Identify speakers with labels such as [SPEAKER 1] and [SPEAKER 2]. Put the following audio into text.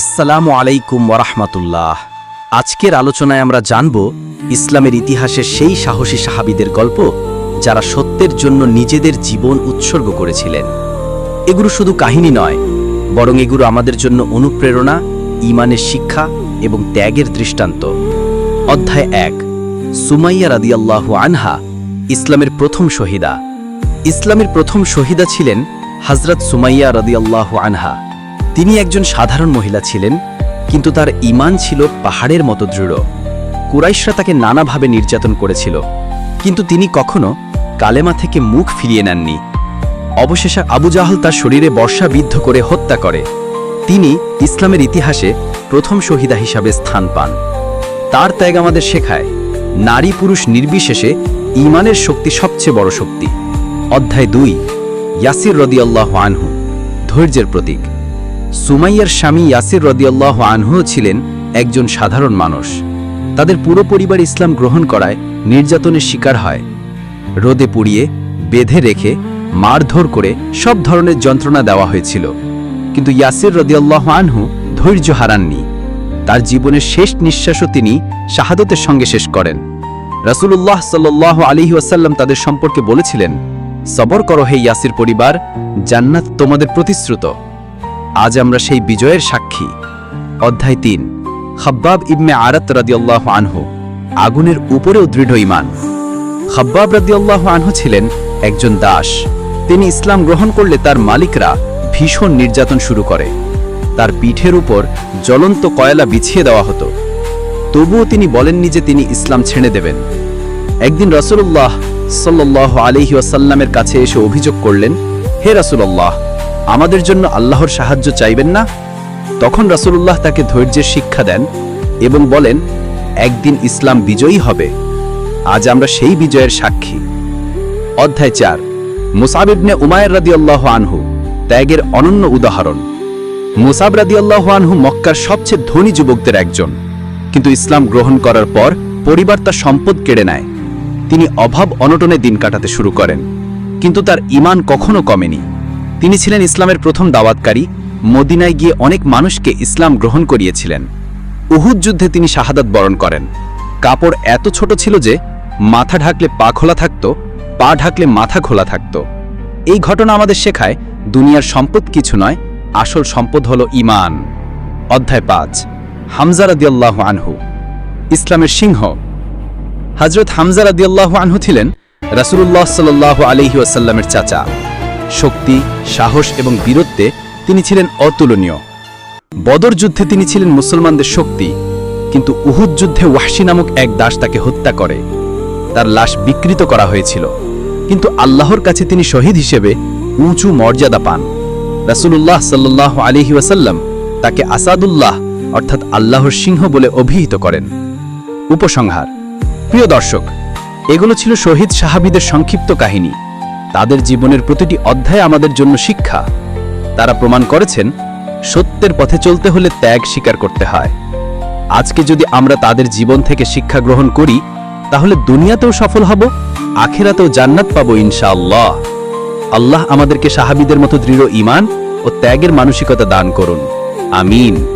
[SPEAKER 1] আসসালামু আলাইকুম ওরহমতুল্লাহ আজকের আলোচনায় আমরা জানব ইসলামের ইতিহাসের সেই সাহসী সাহাবিদের গল্প যারা সত্যের জন্য নিজেদের জীবন উৎসর্গ করেছিলেন। এগুলো শুধু কাহিনী নয়, বরং এগুলো আমাদের জন্য অনুপ্রেরণা ইমানের শিক্ষা এবং ত্যাগের দৃষ্টান্ত। অধ্যায় এক, সুমাইয়া রাদিয়াল্লাহু আনহা, ইসলামের প্রথম শহীদা। ইসলামের প্রথম শহীদা ছিলেন হজরত সুমাইয়া রাদিয়াল্লাহু আনহা। তিনি একজন সাধারণ মহিলা ছিলেন, কিন্তু তার ঈমান ছিল পাহাড়ের মতো দৃঢ়। কুরাইশরা তাকে নানাভাবে নির্যাতন করেছিল, কিন্তু তিনি কখনো কালেমা থেকে মুখ ফিরিয়ে নেননি। অবশেষে আবু জাহল তার শরীরে বর্ষা বিদ্ধ করে হত্যা করে। তিনি ইসলামের ইতিহাসে প্রথম শহীদা হিসাবে স্থান পান। তার ত্যাগ আমাদের শেখায়, নারী পুরুষ নির্বিশেষে ঈমানের শক্তি সবচেয়ে বড় শক্তি। অধ্যায় দুই, ইয়াসির রদিয়াল্লাহ আনহু, ধৈর্যের প্রতীক। সুমাইয়ার স্বামী ইয়াসির রদিয়াল্লাহ আনহু ছিলেন একজন সাধারণ মানুষ। তাদের পুরো পরিবার ইসলাম গ্রহণ করায় নির্যাতনের শিকার হয়। রোদে পুড়িয়ে, বেঁধে রেখে, মারধর করে সব ধরনের যন্ত্রণা দেওয়া হয়েছিল। কিন্তু ইয়াসির রদিয়াল্লাহ আনহু ধৈর্য হারাননি। তার জীবনের শেষ নিঃশ্বাসও তিনি শাহাদতের সঙ্গে শেষ করেন। রাসূলুল্লাহ সাল্লাল্লাহু আলাইহি ওয়াসাল্লাম তাদের সম্পর্কে বলেছিলেন, সবর করো হে ইয়াসির পরিবার, জান্নাত তোমাদের প্রতিশ্রুত। আজ আমরা সেই বিজয়ের সাক্ষী। অধ্যায় তিন। খাব্বাব ইবনে আরাত রাদিয়াল্লাহ আনহু, আগুনের উপরেও দৃঢ় ইমান খাব্বাব রাদিয়াল্লাহ আনহু ছিলেন একজন দাস। তিনি ইসলাম গ্রহণ করলে তার মালিকরা ভীষণ নির্যাতন শুরু করে। তার পিঠের উপর জ্বলন্ত কয়লা বিছিয়ে দেওয়া হতো। তবুও তিনি বলেননি যে তিনি ইসলাম ছেড়ে দেবেন। একদিন রসুল্লাহ সাল্লাহ আলহি ওয়াসাল্লামের কাছে এসে অভিযোগ করলেন, হে রাসূলুল্লাহ আমাদের জন্য আল্লাহর সাহায্য চাইবেন না? তখন রাসূলুল্লাহ তাকে ধৈর্যের শিক্ষা দেন এবং বলেন, একদিন ইসলাম বিজয়ী হবে। আজ আমরা সেই বিজয়ের সাক্ষী। অধ্যায় চার, মুসাব ইবনে রাদি আল্লাহ আনহু, ত্যাগের অনন্য উদাহরণ। মুসাব রাদি আল্লাহ আনহু মক্কার সবচেয়ে ধনী যুবকদের একজন। কিন্তু ইসলাম গ্রহণ করার পর পরিবার তার সম্পদ কেড়ে নেয়। তিনি অভাব অনটনে দিন কাটাতে শুরু করেন। কিন্তু তার ঈমান কখনো কমেনি। তিনি ছিলেন ইসলামের প্রথম দাওয়াতকারী, মদিনায় গিয়ে অনেক মানুষকে ইসলাম গ্রহণ করিয়েছিলেন। উহুদ যুদ্ধে তিনি শাহাদাত বরণ করেন। কাপড় এত ছোট ছিল যে, মাথা ঢাকলে পা খোলা থাকত, পা ঢাকলে মাথা খোলা থাকত। এই ঘটনা আমাদের শেখায়, দুনিয়ার সম্পদ কিছু নয়, আসল সম্পদ হল ইমান অধ্যায় পাঁচ, হামজা রাদিয়াল্লাহু আনহু। ইসলামের সিংহ। হজরত হামজা রাদিয়াল্লাহু আনহু ছিলেন রাসূলুল্লাহ সাল্লাল্লাহু আলাইহি ওয়াসাল্লামের চাচা। শক্তি, সাহস এবং বীরত্বে তিনি ছিলেন অতুলনীয়। বদর যুদ্ধে তিনি ছিলেন মুসলমানদের শক্তি, কিন্তু উহুদ যুদ্ধে ওয়াহশি নামক এক দাস তাকে হত্যা করে। তার লাশ বিকৃত করা হয়েছিল, কিন্তু আল্লাহর কাছে তিনি শহীদ হিসেবে উঁচু মর্যাদা পান। রাসূলুল্লাহ সাল্লাহ আলিহি ওয়াসাল্লাম তাকে আসাদুল্লাহ অর্থাৎ আল্লাহর সিংহ বলে অভিহিত করেন। উপসংহার। প্রিয় দর্শক, এগুলো ছিল শহীদ সাহাবীদের সংক্ষিপ্ত কাহিনী। তাদের জীবনের প্রতিটি অধ্যায় আমাদের জন্য শিক্ষা। তারা প্রমাণ করেছেন, সত্যের পথে চলতে হলে ত্যাগ স্বীকার করতে হয়। আজকে যদি আমরা তাদের জীবন থেকে শিক্ষা গ্রহণ করি, তাহলে দুনিয়াতেও সফল হব, আখেরাতেও জান্নাত পাবো ইনশাআল্লাহ। আল্লাহ আমাদেরকে সাহাবিদের মতো দৃঢ় ঈমান ও ত্যাগের মানসিকতা দান করুন। আমিন।